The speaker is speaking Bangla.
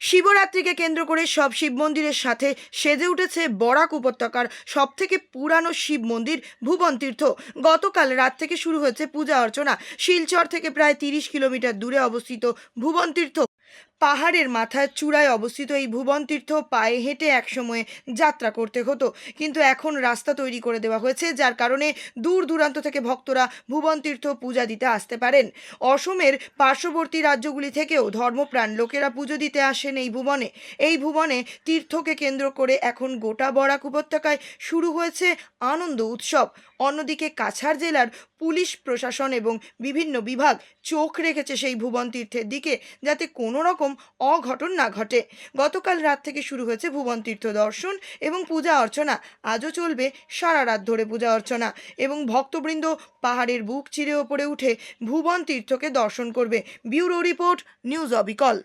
শিবরাত্রিকে কেন্দ্র করে সব শিব মন্দিরের সাথে সেজে উঠেছে বরাক উপত্যকার সব থেকে পুরানো শিব মন্দির ভুবন তীর্থ। গতকাল রাত থেকে শুরু হয়েছে পূজা অর্চনা। শিলচর থেকে প্রায় তিরিশ কিলোমিটার দূরে অবস্থিত ভুবন তীর্থ। পাহাড়ের মাথায় চূড়ায় অবস্থিত এই ভুবন তীর্থ পায়ে হেঁটে একসময়ে যাত্রা করতে হতো। কিন্তু এখন রাস্তা তৈরি করে দেওয়া হয়েছে, যার কারণে দূর দূরান্ত থেকে ভক্তরা ভুবন তীর্থ পূজা দিতে আসতে পারেন। অসমের পার্শ্ববর্তী রাজ্যগুলি থেকেও ধর্মপ্রাণ লোকেরা পুজো দিতে আসেন এই ভুবনে। এই ভুবনে তীর্থকে কেন্দ্র করে এখন গোটা বরাক উপত্যকায় শুরু হয়েছে আনন্দ উৎসব। অন্যদিকে কাছাড় জেলার পুলিশ প্রশাসন এবং বিভিন্ন বিভাগ চোখ রেখেছে সেই ভুবন তীর্থের দিকে, যাতে কোনো রকম অঘটন না ঘটে। গতকাল রাত থেকে শুরু হয়েছে ভুবন তীর্থ দর্শন এবং পূজা অর্চনা। আজও চলবে সারা রাত ধরে পূজা অর্চনা এবং ভক্তবৃন্দ পাহাড়ের বুক চিরে ওপরে উঠে ভুবন তীর্থকে দর্শন করবে। ব্যুরো রিপোর্ট, নিউজ অবিকল।